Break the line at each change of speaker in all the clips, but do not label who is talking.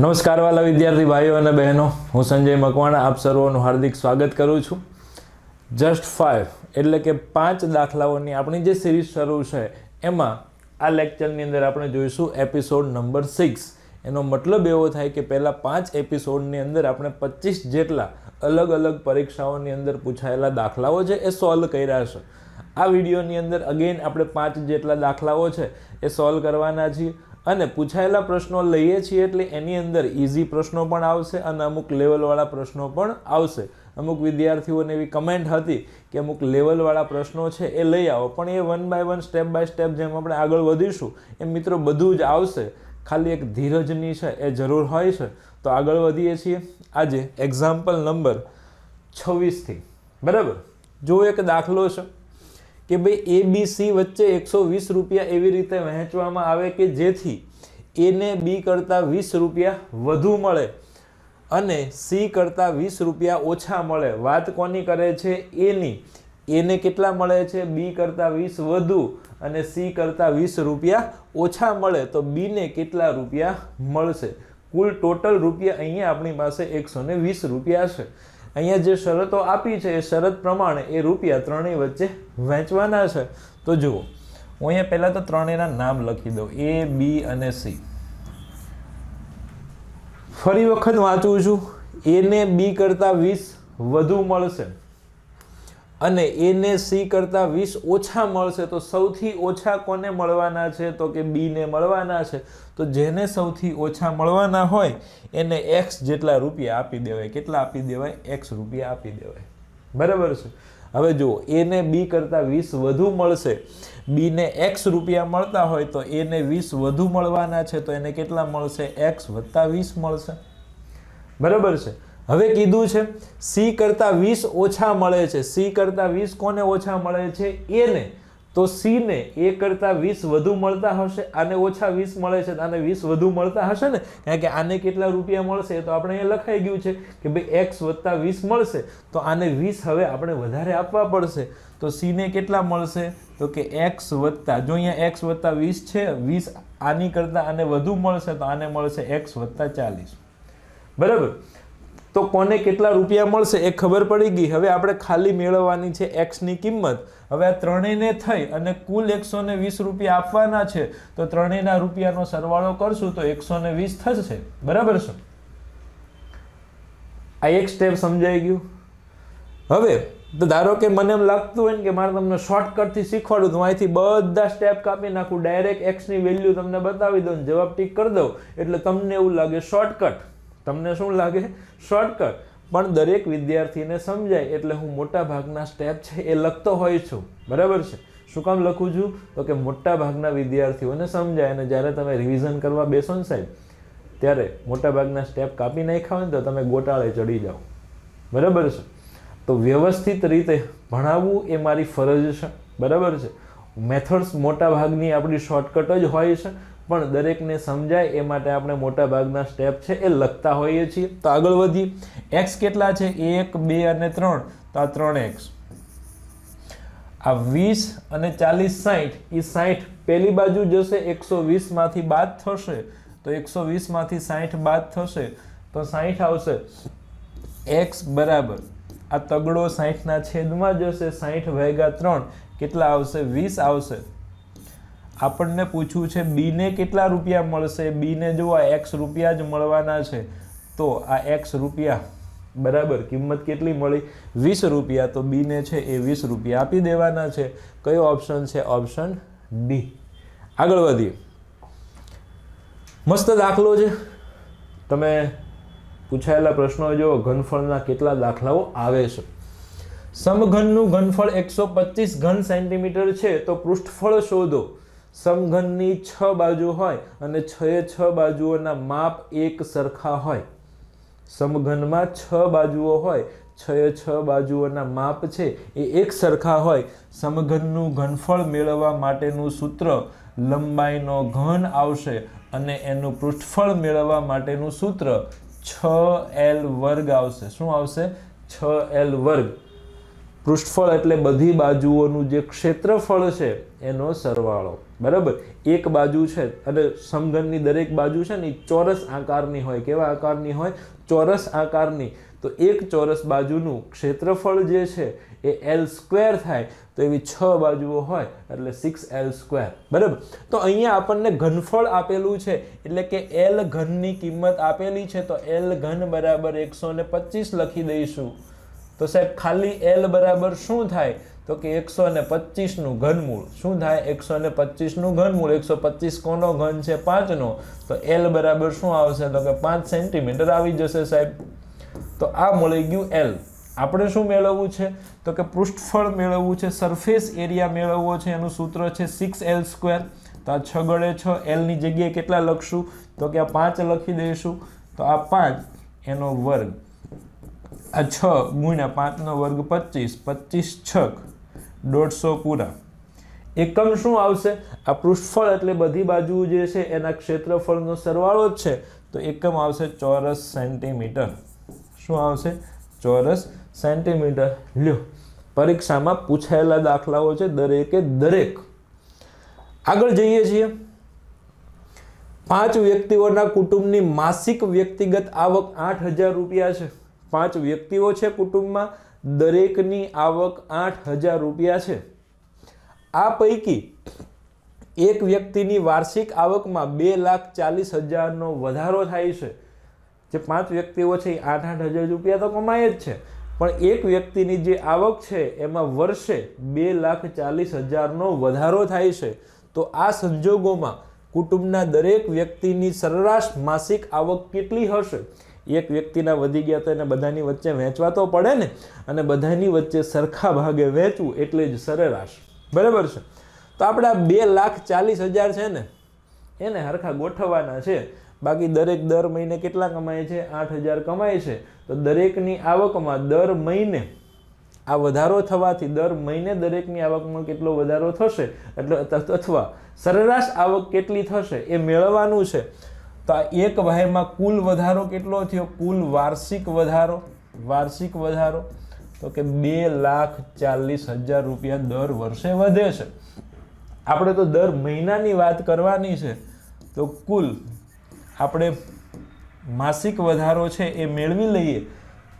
નમસ્કાર વાલા વિદ્યાર્થી ભાઈઓ અને બહેનો. હું સંજય મકવાણા આપ સર્વોનું હાર્દિક સ્વાગત કરું છું. જસ્ટ ફાઇવ એટલે કે પાંચ દાખલાઓની આપણી જે સિરીઝ શરૂ છે, એમાં આ લેક્ચરની અંદર આપણે જોઈશું એપિસોડ નંબર સિક્સ એનો મતલબ એવો થાય કે પહેલાં પાંચ એપિસોડની અંદર આપણે પચીસ જેટલા અલગ અલગ પરીક્ષાઓની અંદર પૂછાયેલા દાખલાઓ છે, એ સોલ્વ કર્યા છે. આ વિડીયોની અંદર અગેન આપણે પાંચ જેટલા દાખલાઓ છે, એ સોલ્વ કરવાના છીએ. અને પૂછાયેલા પ્રશ્નો લઈએ છીએ એટલે એની અંદર ઇઝી પ્રશ્નો પણ આવશે અને અમુક લેવલવાળા પ્રશ્નો પણ આવશે. અમુક વિદ્યાર્થીઓને એવી કમેન્ટ હતી કે અમુક લેવલવાળા પ્રશ્નો છે એ લઈ આવો, પણ એ one by one step by step જેમ આપણે આગળ વધીશું એ મિત્રો બધું જ આવશે. ખાલી એક ધીરજની છે, એ જરૂર હોય છે. તો આગળ વધીએ છીએ. આજે એક્ઝામ્પલ નંબર છવ્વીસથી. બરાબર? જો એક દાખલો છે કે ભાઈ એ બી સી વચ્ચે એકસો વીસ રૂપિયા એવી રીતે વહેંચવામાં આવે કે જેથી એને બી કરતાં વીસ રૂપિયા વધુ મળે અને સી કરતાં વીસ રૂપિયા ઓછા મળે. વાત કોની કરે છે? એની એને કેટલા મળે છે? બી કરતાં વીસ વધુ અને સી કરતાં વીસ રૂપિયા ઓછા મળે. તો બીને કેટલા રૂપિયા મળશે? કુલ ટોટલ રૂપિયા અહીંયા આપણી પાસે એકસો વીસ રૂપિયા છે. અહીંયા જે શરતો આપી છે એ શરત પ્રમાણે એ રૂપિયા ત્રણેય વચ્ચે વહેંચવાના છે. તો જુઓ, હું અહીંયા પહેલાં તો ત્રણેયના નામ લખી દઉં. એ બી અને સી ફરી વખત વાંચું છું. એને બી કરતાં વીસ વધુ મળશે. અને એને સી કરતાં વીસ ઓછા મળશે, તો સૌથી ઓછા કોને મળવાના છે? તો કે બીને મળવાના છે. તો જેને સૌથી ઓછા મળવાના હોય, એને એક્સ જેટલા રૂપિયા આપી દેવાય. કેટલા આપી દેવાય? એક્સ રૂપિયા આપી દેવાય. બરાબર છે? હવે જુઓ એને બી કરતાં વીસ વધુ મળશે. બીને એક્સ રૂપિયા મળતા હોય, તો એને વીસ વધુ મળવાના છે, તો એને કેટલા મળશે? એક્સ વત્તા વીસ મળશે. બરાબર છે? હવે કીધું છે, સી કરતાં વીસ ઓછા મળે છે. સી કરતાં વીસ કોને ઓછા મળે છે? એને તો સીને એ કરતાં વીસ વધુ મળતા હશે, આને ઓછા વીસ મળે છે આને વીસ વધુ મળતા હશે ને? કારણ કે આને કેટલા રૂપિયા મળશે તો આપણે અહીંયા લખાઈ ગયું છે કે ભાઈ એક્સ વત્તા વીસ મળશે, તો આને વીસ હવે આપણે વધારે આપવા પડશે. તો સીને કેટલા મળશે? તો કે એક્સ વત્તા, જો અહીંયા એક્સ વત્તા વીસ છે, વીસ આની કરતાં આને વધુ મળશે, તો આને મળશે એક્સ વત્તા ચાલીસ. બરાબર? તો કોને કેટલા રૂપિયા મળશે એ ખબર પડી ગઈ. હવે આપણે ખાલી મેળવવાની છે એક્સની કિંમત. હવે આ ત્રણેયને થઈ અને કુલ એકસો ને વીસ રૂપિયા આપવાના છે. તો ત્રણેયના રૂપિયાનો સરવાળો કરશું તો એકસો ને વીસ થશે. બરાબર છે? આ એક સ્ટેપ સમજાઈ ગયું. હવે, તો ધારો કે મને એમ લાગતું હોય ને કે મારે તમને શોર્ટકટથી શીખવાડું, તો અહીંથી બધા સ્ટેપ કાપી નાખું. ડાયરેક્ટ એક્સની વેલ્યુ તમને બતાવી દઉં જવાબ ટીક કરી દઉં. એટલે તમને એવું લાગે શોર્ટકટ તમને શું લાગે? શોર્ટકટ પણ દરેક વિદ્યાર્થીને સમજાય એટલે હું મોટા ભાગના સ્ટેપ છે એ લખતો હોય છું. બરાબર છે? શું કામ લખું છું? તો કે મોટા ભાગના વિદ્યાર્થીઓને સમજાય અને જ્યારે તમે રિવિઝન કરવા બેસો ને સાહેબ, ત્યારે મોટા ભાગના સ્ટેપ કાપી નાખ્યા હોય ને તો તમે ગોટાળે ચડી જાઓ. બરાબર છે? તો વ્યવસ્થિત રીતે ભણાવવું એ મારી ફરજ છે. બરાબર છે? મેથડ્સ મોટા ભાગની આપણી શોર્ટકટ જ હોય છે. પણ દરેકને સમજાય એ માટે આપણે મોટા ભાગના સ્ટેપ છે એ લખતા હોઈએ છીએ. તો આગળ વધીએ. એક્સ કેટલા છે? એક, બે અને ત્રણ. તો આ ત્રણ એક્સ આ વીસ અને ચાલીસ સાઠ એ સાઠ પેલી બાજુ જશે, એકસો વીસમાંથી બાદ થશે. તો એકસો વીસમાંથી સાઠ બાદ થશે. તો સાઠ આવશે. એક્સ બરાબર. આ તગડો સાઠના છેદમાં જશે સાઠ ભાગ્યા ત્રણ. કેટલા આવશે? વીસ આવશે. આપણને પૂછવું છે, બીને કેટલા રૂપિયા મળશે? બીને જો આ એક્સ રૂપિયા જ મળવાના છે, તો આ એક્સ રૂપિયા બરાબર કિંમત કેટલી મળી? વીસ રૂપિયા, તો બીને છે એ વીસ રૂપિયા આપી દેવાના છે. કયો ઓપ્શન છે? ઓપ્શન ડી આગળ વધીએ. મસ્ત દાખલો છે. તમે પૂછાયેલા પ્રશ્નો જો ઘનફળના કેટલા દાખલાઓ આવે છે. સમઘનનું ઘનફળ એકસો પચીસ ઘન સેન્ટીમીટર છે, તો પૃષ્ઠફળ શોધો. સમઘનની છ બાજુ હોય અને છ છ બાજુઓના માપ એક સરખા હોય. સમઘનમાં છ બાજુઓ હોય છ છ બાજુઓના માપ છે એ એક સરખા હોય. સમઘનનું ઘનફળ મેળવવા માટેનું સૂત્ર લંબાઈનો ઘન આવશે અને એનું પૃષ્ઠફળ મેળવવા માટેનું સૂત્ર છ એલ વર્ગ આવશે. શું આવશે? છ એલ વર્ગ. પૃષ્ઠફળ એટલે બધી બાજુઓનું જે ક્ષેત્રફળ છે, એનો સરવાળો. બરાબર? એક બાજુ છે અને સમઘનની દરેક બાજુ છે ને એ ચોરસ આકારની હોય. કેવા આકારની હોય? ચોરસ આકારની. તો એક ચોરસ બાજુનું ક્ષેત્રફળ જે છે, એ એલ સ્ક્વેર થાય. તો એવી છ બાજુઓ હોય, એટલે સિક્સ એલ સ્ક્વેર બરાબર? તો અહીંયા આપણને ઘનફળ આપેલું છે, એટલે કે એલ ઘનની કિંમત આપેલી છે, તો એલ ઘન બરાબર એકસો ને પચીસ લખી દઈશું. તો સાહેબ, ખાલી એલ બરાબર શું થાય? તો કે એકસો ને પચીસનું ઘનમૂળ. શું થાય? એકસો ને પચીસનું ઘનમૂળ. એકસો પચીસ કોનો ઘન છે? પાંચનો. તો એલ બરાબર શું આવશે? તો કે પાંચ સેન્ટીમીટર આવી જશે સાહેબ. તો આ મળી ગયું એલ આપણે શું મેળવવું છે? તો કે પૃષ્ઠફળ મેળવવું છે સરફેસ એરિયા મેળવવો છે. એનું સૂત્ર છે સિક્સ એલ સ્ક્વેર તો આ છ ગળે છ એલની જગ્યાએ કેટલા લખશું? તો કે આ પાંચ લખી દઈશું. તો આ પાંચ એનો વર્ગ. આ છ ગુણ્યા પાંચનો વર્ગ પચીસ પચીસ છક, દોઢસો પૂરા. એકમ શું આવશે? આ પૃષ્ઠફળ એટલે બધી બાજુ જે છે એના ક્ષેત્રફળનો સરવાળો જ છે. તો એકમ આવશે ચોરસ સેન્ટીમીટર. શું આવશે? ચોરસ સેન્ટીમીટર. લ્યો. પરીક્ષામાં પૂછાયેલા દાખલાઓ છે દરેકે દરેક. આગળ જઈએ છીએ. પાંચ વ્યક્તિઓના કુટુંબની માસિક વ્યક્તિગત આવક આઠ હજાર રૂપિયા છે. પાંચ વ્યક્તિઓ છે કુટુંબમાં, દરેકની આવક આઠ હજાર રૂપિયા છે. આ પૈકી એક વ્યક્તિની વાર્ષિક આવકમાં બે લાખ ચાલીસ હજારનો વધારો થાય છે. જે પાંચ વ્યક્તિઓ છે એ આઠ આઠ હજાર રૂપિયા તો કમાય જ છે. પણ એક વ્યક્તિની જે આવક છે એમાં વર્ષે બે લાખ ચાલીસ હજારનો વધારો થાય છે. તો આ સંજોગોમાં કુટુંબના દરેક વ્યક્તિની સરેરાશ માસિક આવક કેટલી હશે? એક વ્યક્તિના વધી ગયા તો એને બધાની વચ્ચે વહેંચવા તો પડે ને, અને બધાની વચ્ચે સરખા ભાગે વહેંચવું એટલે જ સરેરાશ. બરાબર છે? તો આપણે બે લાખ ચાલીસ હજાર છે ને, એને હરખા ગોઠવવાના છે. બાકી દરેક દર મહિને કેટલા કમાય છે? આઠ હજાર કમાય છે. તો દરેકની આવકમાં દર મહિને આ વધારો થવાથી દર મહિને દરેકની આવકમાં કેટલો વધારો થશે? એટલે અથવા સરેરાશ આવક કેટલી થશે? એ મેળવવાનું છે. તો આ એક વહેમાં કુલ વધારો કેટલો થયો? કુલ વાર્ષિક વધારો વાર્ષિક વધારો તો કે બે લાખ ચાલીસ હજાર રૂપિયા દર વર્ષે વધે છે. આપણે તો દર મહિનાની વાત કરવાની છે. તો કુલ આપણે માસિક વધારો છે એ મેળવી લઈએ.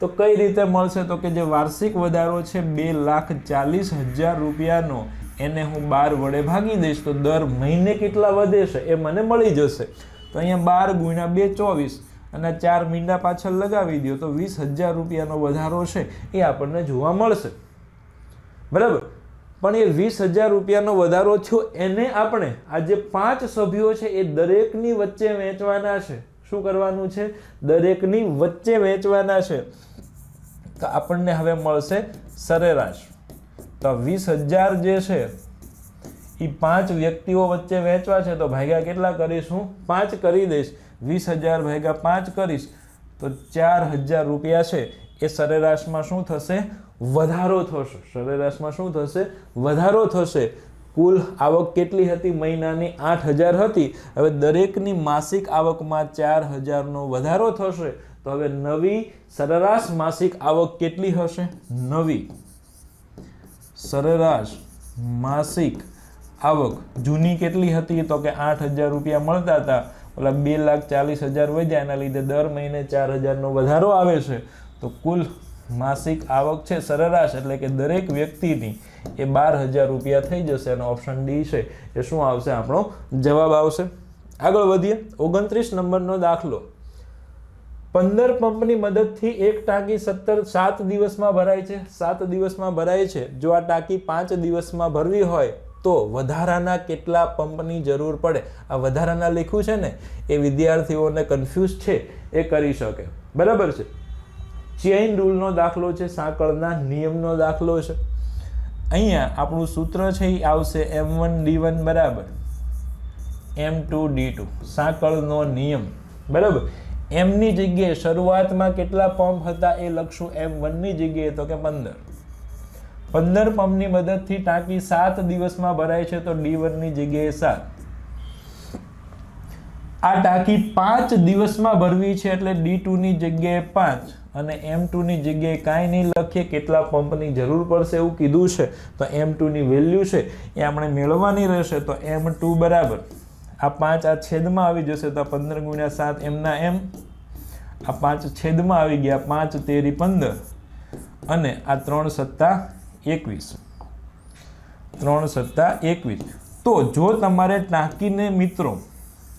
તો કઈ રીતે મળશે? તો કે જે વાર્ષિક વધારો છે બે લાખ ચાલીસ હજાર રૂપિયાનો, એને હું બાર વડે ભાગી દઈશ. તો દર મહિને કેટલા વધે છે એ મને મળી જશે. તો અહીંયા બાર ગુણ્યા બે ચોવીસ અને ચાર મીંડા પાછળ લગાવી દો તો વીસ હજાર રૂપિયાનો વધારો છે એ આપણને જોવા મળશે. બરાબર? પણ એ વીસ હજાર રૂપિયાનો વધારો થયો એને આપણે આ જે પાંચ સભ્યો છે એ દરેકની વચ્ચે વેચવાના છે. શું કરવાનું છે? દરેકની વચ્ચે વેચવાના છે. તો આપણને હવે મળશે સરેરાશ. તો વીસ હજાર જે છે એ પાંચ વ્યક્તિઓ વચ્ચે વેચવા છે તો ભાગ્યા કેટલા કરીશ હું? પાંચ કરી દઈશ. વીસ હજાર ભાગ્યા પાંચ કરીશ. તો ચાર હજાર રૂપિયા છે. એ સરેરાશમાં શું થશે? વધારો થશે. સરેરાશમાં શું થશે? વધારો થશે. કુલ આવક કેટલી હતી? મહિનાની આઠ હજાર હતી. હવે દરેકની માસિક આવકમાં ચાર હજારનો વધારો થશે. તો હવે નવી સરેરાશ માસિક આવક કેટલી હશે? નવી. સરેરાશ માસિક આવક જૂની કેટલી હતી તો કે આઠ હજાર રૂપિયા મળતા હતા. ઓલા બે લાખ ચાલીસ હજાર વધ્યા, એના લીધે દર મહિને ચાર હજારનો વધારો આવે છે. તો કુલ માસિક આવક છે સરેરાશ, એટલે કે દરેક વ્યક્તિની એ બાર હજાર રૂપિયા થઈ જશે અને ઓપ્શન ડી છે. એ શું આવશે? આપણો જવાબ આવશે. આગળ વધીએ. ઓગણત્રીસ નંબરનો દાખલો. પંદર પંપની મદદથી એક ટાંકી સત્તર સાત દિવસમાં ભરાય છે. સાત દિવસમાં ભરાય છે. જો આ ટાંકી પાંચ દિવસમાં ભરવી હોય તો વધારાના કેટલા પંપની જરૂર પડે? આ વધારાના લખ્યું છે ને, એ વિદ્યાર્થીઓને કન્ફ્યુઝ છે, એ કરી શકે. બરાબર છે? ચેઇન રૂલનો દાખલો છે, સાંકળના નિયમનો દાખલો છે. અહીંયા આપણું સૂત્ર છે એ આવશે એમ વન ડી વન બરાબર. એમ ટુ ડી ટુ સાંકળનો નિયમ. બરાબર? એમની જગ્યાએ શરૂઆતમાં કેટલા પંપ હતા એ લખશું એમ વનની જગ્યાએ, તો કે પંદર. પંદર પંપની મદદથી ટાંકી સાત દિવસમાં ભરાય છે તો ડી વનની જગ્યાએ સાત. આ ટાંકી પાંચ દિવસમાં ભરવી છે એટલે ડી ટુની જગ્યાએ પાંચ અને એમ ટુની જગ્યાએ કાંઈ નહીં લખીએ કેટલા પંપની જરૂર પડશે એવું કીધું છે. તો એમ ટુની વેલ્યુ છે એ આપણે મેળવવાની રહેશે તો એમ ટુ બરાબર. આ પાંચ આ છેદમાં આવી જશે તો પંદર ગુણ્યા સાત એમના એમ. આ પાંચ છેદમાં આવી ગયા પાંચ તેરી પંદર. અને આ ત્રણ સત્તા એકવીસ. ત્રણ સત્તા એકવીસ. તો જો તમારે ટાંકીને મિત્રો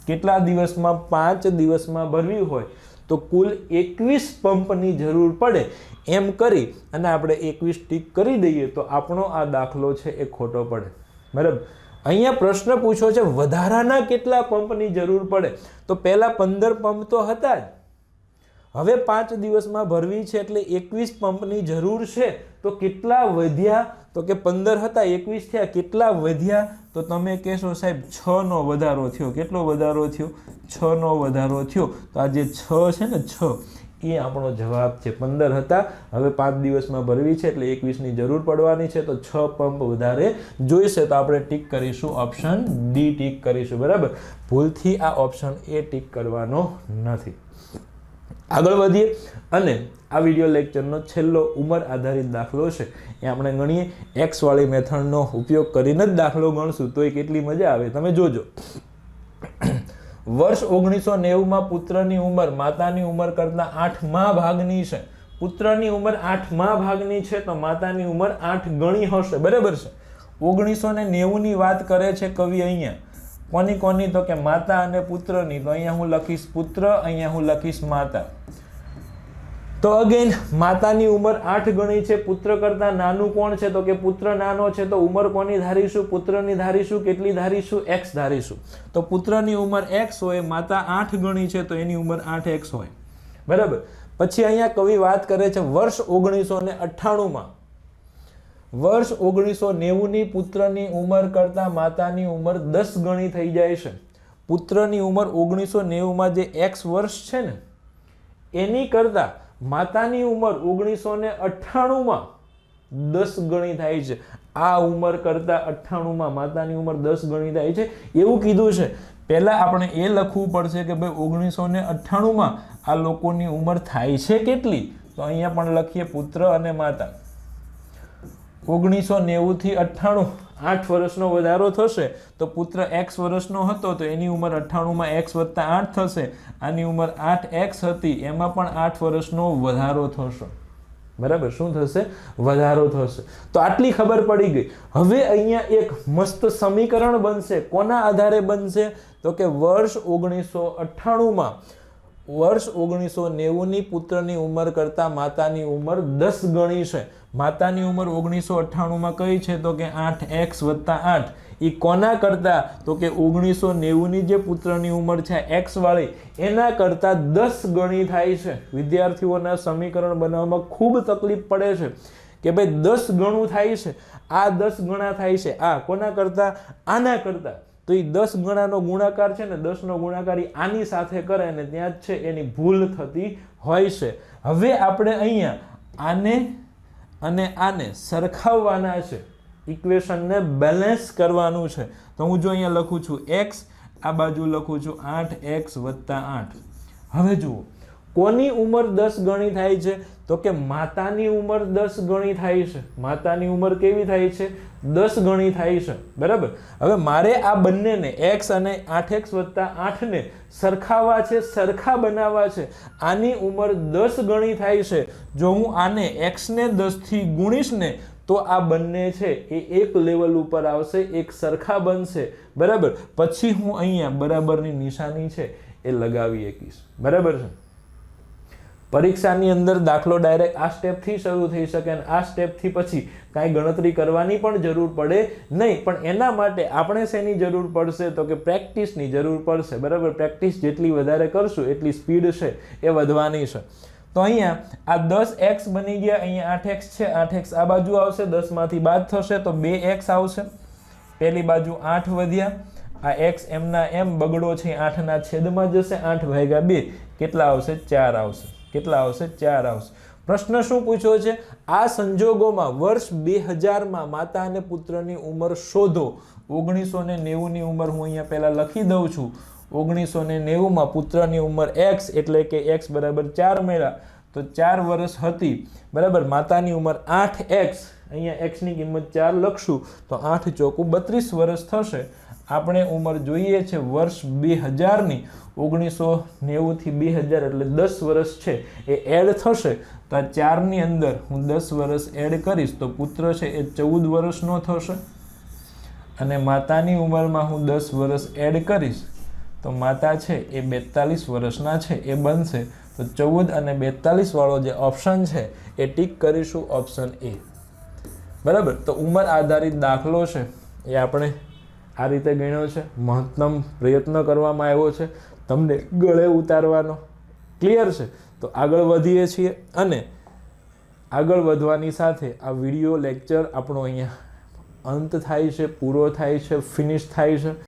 કેટલા દિવસમાં પાંચ દિવસમાં ભરવી હોય, તો કુલ એકવીસ પંપની જરૂર પડે. એમ કરી અને આપણે એકવીસ ટીક કરી દઈએ તો આપણો આ દાખલો છે એ ખોટો પડે. બરાબર? અહીંયા પ્રશ્ન પૂછો છે, વધારાના કેટલા પંપની જરૂર પડે? તો પહેલાં પંદર પંપ તો હતા જ. હવે પાંચ દિવસમાં ભરવી છે એટલે એકવીસ પંપની જરૂર છે. તો કેટલા વધ્યા? તો કે પંદર હતા, એકવીસ થયા, કેટલા વધ્યા? તો તમે કહેશો સાહેબ, છ નો વધારો થયો. કેટલો વધારો થયો? છ નો વધારો થયો. તો આ જે છ છે ને, છ, એ આપણો જવાબ છે પંદર હતા. હવે પાંચ દિવસમાં ભરવી છે, એટલે એકવીસની જરૂર પડવાની છે. તો છ પંપ વધારે જોઈશે. તો આપણે ટીક કરીશું ઓપ્શન ડી, ટીક કરીશું. બરાબર? ભૂલથી આ ઓપ્શન એ ટીક કરવાનો નથી. આગળ વધીએ. અને આ વીડિયો લેક્ચરનો છેલ્લો ઉંમર આધારિત દાખલો છે. એ આપણે ગણીએ. એક્સવાળી મેથડનો ઉપયોગ કરીને જ દાખલો ગણશું. તો એ કેટલી મજા આવે. તમે જોજો. વર્ષ ઓગણીસો નેવુંમાં પુત્રની ઉંમર માતાની ઉંમર કરતાં આઠમા ભાગની છે. પુત્રની ઉંમર આઠમા ભાગની છે તો માતાની ઉંમર આઠ ગણી હશે. બરાબર છે? ઓગણીસો ને નેવુંની વાત કરે છે કવિ અહીંયા. કોની કોની? તો કે માતા અને પુત્રની. તો અહીંયા હું લખીશ પુત્ર, અહીંયા હું લખીશ માતા. તો અગેન માતાની ઉંમર આઠ ગણી છે. પુત્ર કરતાં નાનું કોણ છે? તો કે પુત્ર નાનો છે. તો ઉંમર કોની ધારીશું? પુત્રની ધારીશું? કેટલી ધારીશું? એક્સ ધારીશું. તો પુત્રની ઉંમર એક્સ હોય, માતા આઠ ગણી છે, તો એની ઉંમર આઠ એક્સ હોય. બરાબર? પછી અહીંયા કવિ વાત કરે છે વર્ષ ઓગણીસો ને અઠ્ઠાણુંમાં. વર્ષ ઓગણીસો નેવુંની પુત્રની ઉંમર કરતાં માતાની ઉંમર દસ ગણી થઈ જાય છે. પુત્રની ઉંમર ઓગણીસો નેવુંમાં જે એક્સ વર્ષ છે ને, એની કરતાં માતાની ઉંમર ઓગણીસો ને અઠ્ઠાણુંમાં દસ ગણી થાય છે. આ ઉંમર કરતાં અઠ્ઠાણુંમાં માતાની ઉંમર દસ ગણી થાય છે. એવું કીધું છે. પહેલાં આપણે એ લખવું પડશે કે ભાઈ ઓગણીસો ને અઠ્ઠાણુંમાં આ લોકોની ઉંમર થાય છે કેટલી? તો અહીંયા પણ લખીએ પુત્ર અને માતા. ઓગણીસો નેવુંથી અઠ્ઠાણું આઠ વર્ષનો વધારો થશે, તો પુત્ર એક્સ વર્ષનો હતો, તો એની ઉંમર અઠ્ઠાણુંમાં એક્સ વત્તા આઠ થશે. આની ઉંમર આઠ એક્સ હતી, એમાં પણ આઠ વર્ષનો વધારો થશે. બરાબર? શું થશે? વધારો થશે. તો આટલી ખબર પડી ગઈ. હવે અહીંયા એક મસ્ત સમીકરણ બનશે. કોના આધારે બનશે? તો કે વર્ષ ઓગણીસો અઠ્ઠાણુંમાં. વર્ષ ઓગણીસો નેવુંની પુત્રની ઉંમર કરતાં માતાની ઉંમર દસ ગણી છે. માતાની ઉંમર ઓગણીસો અઠ્ઠાણુંમાં કઈ છે તો કે આઠ એક્સ વત્તા આઠ. એ કોના કરતાં? તો કે ઓગણીસો નેવુંની જે પુત્રની ઉંમર છે એક્સ વાળી, એના કરતાં દસ ગણી થાય છે. વિદ્યાર્થીઓના સમીકરણ બનાવવામાં ખૂબ તકલીફ પડે છે કે ભાઈ દસ ગણું થાય છે. આ દસ ગણા થાય છે. આ કોના કરતાં? આના કરતાં. તો એ દસ ગણાનો ગુણાકાર છે ને દસનો ગુણાકાર એ આની સાથે કરે અને ત્યાં જ છે એની ભૂલ થતી હોય છે. હવે આપણે અહીંયા આને અને આને સરખાવવાના છે. ઇક્વેશનને બેલેન્સ કરવાનું છે. તો હું જો અહીંયા લખું છું એક્સ આ બાજુ લખું છું આઠ એક્સ વત્તા આઠ. હવે જુઓ કોની ઉંમર દસ ગણી થાય છે? તો કે માતાની ઉંમર દસ ગણી થાય છે. માતાની ઉંમર કેવી થાય છે? દસ ગણી થાય છે. બરાબર? હવે મારે આ બંનેને એક્સ અને આઠ એક્સ વત્તા આઠને સરખાવા છે, સરખા બનાવવા છે. આની ઉંમર દસ ગણી થાય છે. જો હું આને એક્સને દસથી ગુણીશ ને, તો આ બંને છે એ એક લેવલ ઉપર આવશે, એક સરખા બનશે. બરાબર? પછી હું અહીંયા બરાબરની નિશાની છે એ લગાવી શકીશ. બરાબર છે? પરીક્ષાની અંદર દાખલો ડાયરેક્ટ આ સ્ટેપથી શરૂ થઈ શકે અને આ સ્ટેપથી પછી કાંઈ ગણતરી કરવાની પણ જરૂર પડે નહીં. પણ એના માટે આપણે શેની જરૂર પડશે? તો કે પ્રેક્ટિસની જરૂર પડશે. બરાબર? પ્રેક્ટિસ જેટલી વધારે કરશું, એટલી સ્પીડ છે, એ વધવાની છે. તો અહીંયા આ દસ એક્સ બની ગયા, અહીંયા આઠ એક્સ છે, આઠ એક્સ આ બાજુ આવશે દસમાંથી બાદ થશે તો બે એક્સ આવશે. પહેલી બાજુ આઠ વધ્યા. આ એક્સ એમના એમ બગડો છે, આઠના છેદમાં જશે, આઠ ભાગ્યા બે. કેટલા આવશે? ચાર આવશે. કેટલા આવશે? ચાર આવશે. પ્રશ્ન શું પૂછ્યો છે? આ સંજોગોમાં વર્ષ બે હજારમાં માતા અને પુત્રની ઉંમર શોધો. ઓગણીસો ને નેવુંની ઉંમર હું અહીંયા પહેલાં લખી દઉં છું. ઓગણીસો ને નેવુંમાં પુત્રની ઉંમર એક્સ એટલે કે એક્સ બરાબર ચાર મળ્યા. તો ચાર વર્ષ હતી. બરાબર? માતાની ઉંમર આઠ એક્સ. અહીંયા એક્સની કિંમત ચાર લખશું તો આઠ ચોકું બત્રીસ વર્ષ થશે. આપણે ઉંમર જોઈએ છે વર્ષ બે હજારની. ઓગણીસો નેવુંથી બે હજાર એટલે દસ વર્ષ છે. એ એડ થશે. તો આ ચારની અંદર હું દસ વર્ષ એડ કરીશ તો પુત્ર છે એ ચૌદ વર્ષનો થશે. અને માતાની ઉંમરમાં હું દસ વર્ષ એડ કરીશ તો માતા છે એ બેતાલીસ વર્ષના છે. એ બનશે. તો ચૌદ અને બેતાલીસ વાળો જે ઓપ્શન છે, એ ટીક કરીશું ઓપ્શન એ બરાબર? તો ઉંમર આધારિત દાખલો છે, એ આપણે આ રીતે ગણ્યો છે. મહત્તમ પ્રયત્ન કરવામાં આવ્યો છે. તમને ગળે ઉતારવાનો ક્લિયર છે. તો આગળ વધીએ છીએ અને આગળ વધવાની સાથે આ વીડિયો લેક્ચર આપણો અહીંયા અંત થાય છે, પૂરો થાય છે ફિનિશ થાય છે.